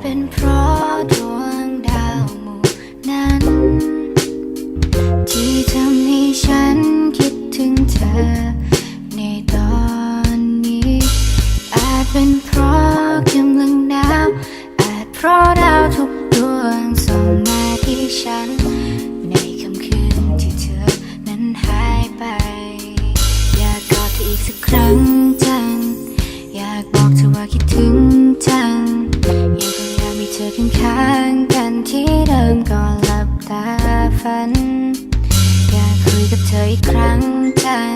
เป็นเพราะดวงดาวหมู่นั้น ที่ทำให้ฉันคิดถึงเธอ ในตอนนี้ อาจเป็นเพราะกำลังหาว อาจเพราะดาวทุกดวงส่องมาที่ฉัน ในค่ำคืนที่เธอน้นหายไป อยากกอดเธออีกสักครั้งจัง อยากบอกเธอว่าคิดถึง จอกันข้างกันที่เดิมก่อนหลับตาฝัน อยากคุยกับเธออีกครั้งจัง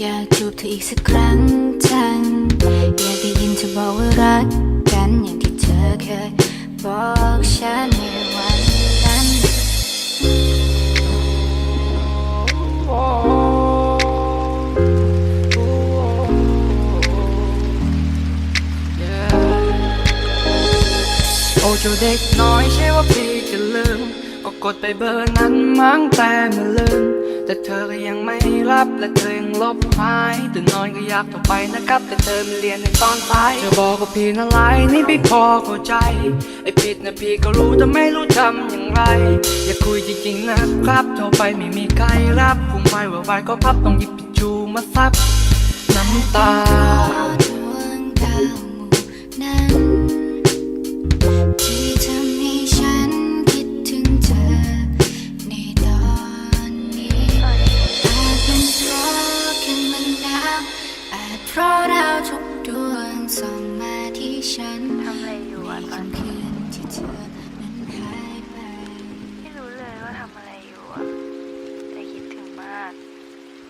อยากจูบเธออีกสักครั้งจัง อยากได้ยินเธอบอกว่ารักกันอย่างที่เธอเคยบอกฉัน เจ้าเด็กน้อยใช่ว่าพี่จะลืม ก็กดไปเบอร์นั้นมั้งแต่ไม่ลืม แต่เธอก็ยังไม่รับและเธอยังลบหายตื่นนอนก็อยากโทรไปนะครับ แต่เธอไม่เรียนในตอนสายจะบอกว่าพี่น่ะไรนี่พี่พอเข้าใจ ไอ้ผิดนะพี่ก็รู้แต่ไม่รู้ทำอย่างไร อย่าคุยจริงๆนะครับโทรไปไม่มีใครรับคุมไว้ว่าไวก็พับต้องหยิบปิจูมาซับน้ำตา ททำอะไรอยู่อะตอนนี้